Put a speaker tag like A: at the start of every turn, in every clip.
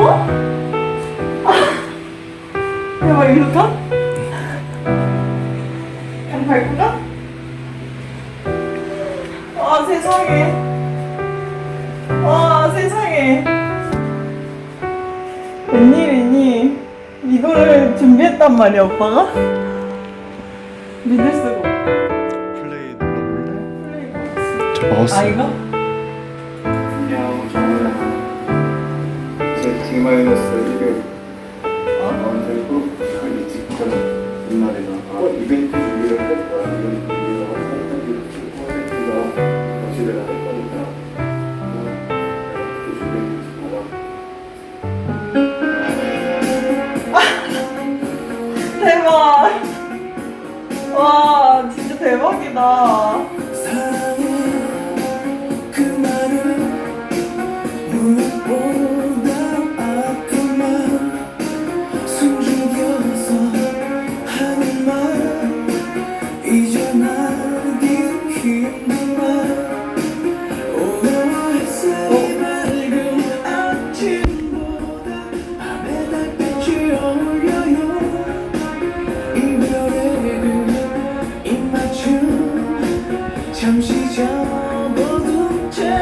A: 어?
B: 야막 일로 가? 그냥 밟고 가? 아 세상에 아 세상에 웬일이니 이거를 준비했단 말이야 오빠가? 믿을 수가
C: 플레이 눌러볼래?
B: 플레이
C: 저 마우스
B: 아 이거?
D: 마이너스 200 아, 언제고 직전 이날이다. 이벤트 준비를 했다. 아,
B: 대박. 와, 진짜 대박이다.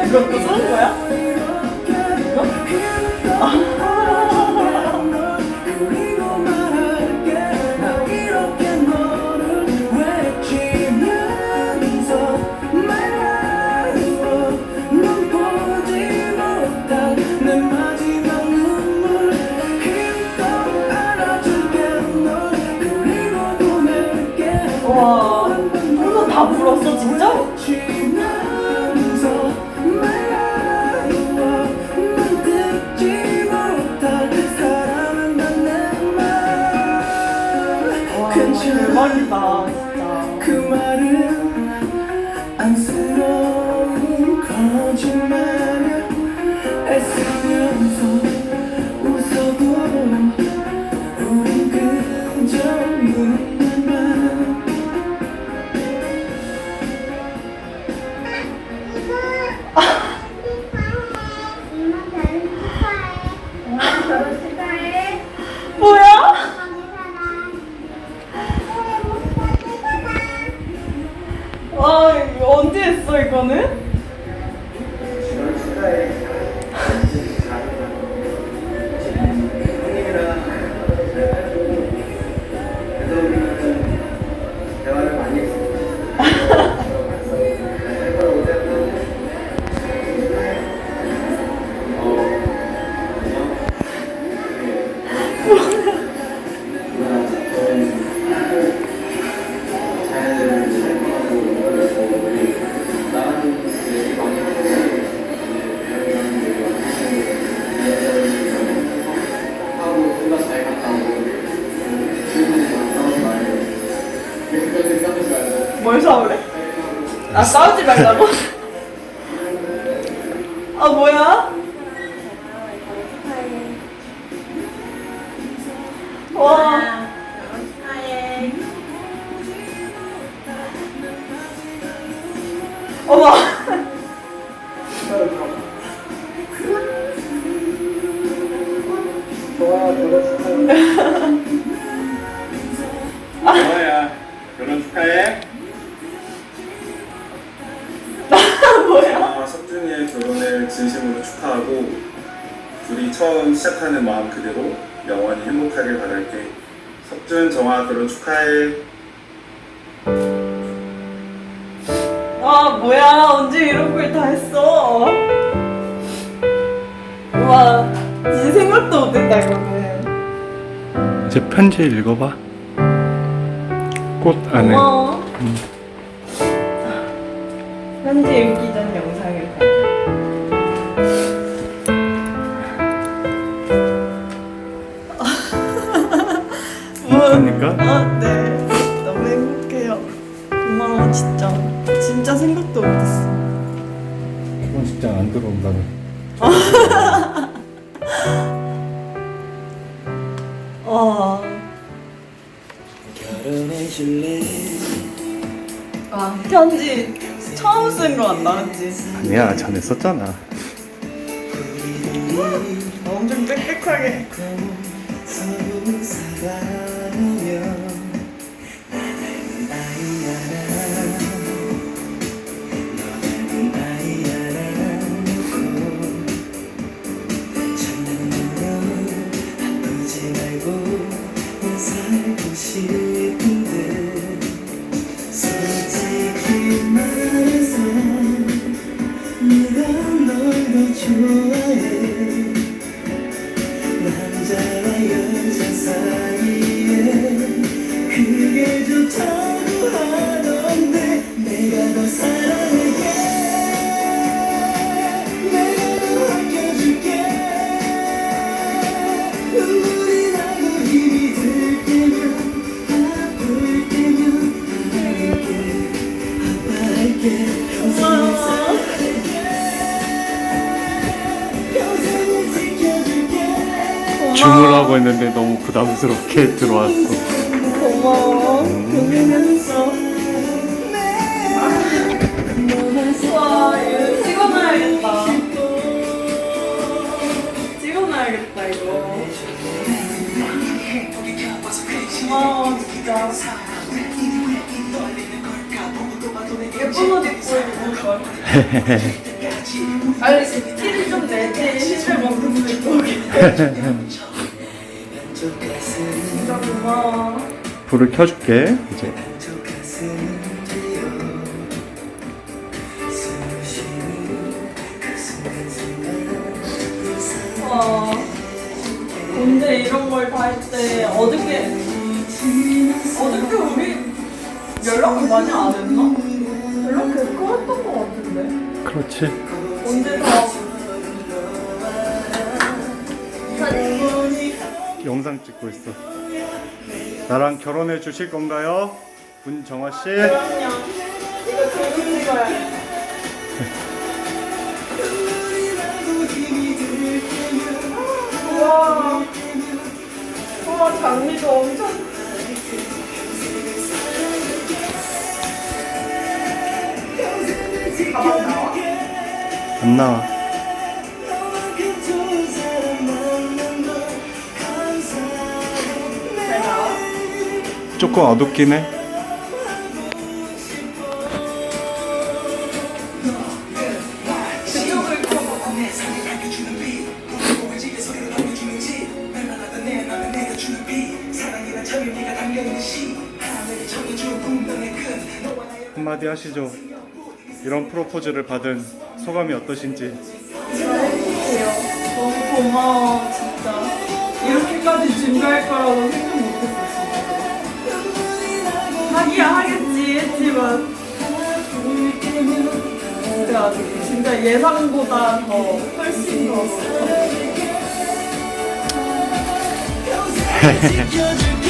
B: 그것도 사는 거야? 와, 한번다 불었어, 진짜? 대박이다 진짜
A: 그 말은 안쓰러운 거짓말을 애쓰면서
B: 웃어도 우린 그저
C: 눈물만 엄마 다른 축하해. 말라고? 아 뭐야? 와. 어머. 정아야 처음 시작하는 마음 그대로 영원히 행복하길 바랄게. 석준 정아 결혼 축하해.
B: 아 뭐야 언제 이런 걸 다 했어? 와 진짜 생각도 못했다 이거는.
C: 이제 편지 읽어봐. 꽃 안에.
B: 고마워. 현지 읽기 전 영상을 봐.
C: 행복하니까?
B: 아, 네. 너무 행복해요. 고마워, 진짜. 진짜 생각도 못했어.
C: 그건 진짜 안 들어온다는.
B: 와. 아, 편지 처음 쓴거 같나, 그치?
C: 아니야 전에 썼잖아.
B: 엄청 빽빽하게.
C: 주문하고 했는데 너무 부담스럽게 들어왔어.
B: 고마워. 고생했어. 우와, 이거 찍어놔야겠다. 찍어놔야겠다, 이거. 고마워, 진짜. 예쁜 옷 입고 입고 좋아. 아니, 티를 좀 내지. 실을 만큼 입고 오게. 고마워.
C: 불을 켜줄게 이제.
B: 와, 언제 이런 걸 다 할 때 어저께 어저께 우리 연락을 많이 안 했나? 연락 계속 했던 것 같은데
C: 그렇지.
B: 언제 다
C: 영상 찍고 있어. 나랑 결혼해 주실 건가요? 문정아 씨.
B: 그럼요 이거 찍어야겠다 우와 우와 장미도 엄청?
C: 안 나와. 조금 어둡긴 해. 한마디 하시죠. 이런 프로포즈를 받은 소감이 어떠신지.
B: 너무 고마워, 진짜. 이렇게까지 증가할 거라고 생각. 하기야 하겠지, 했지만. 진짜, 진짜 예상보다 더, 훨씬 더.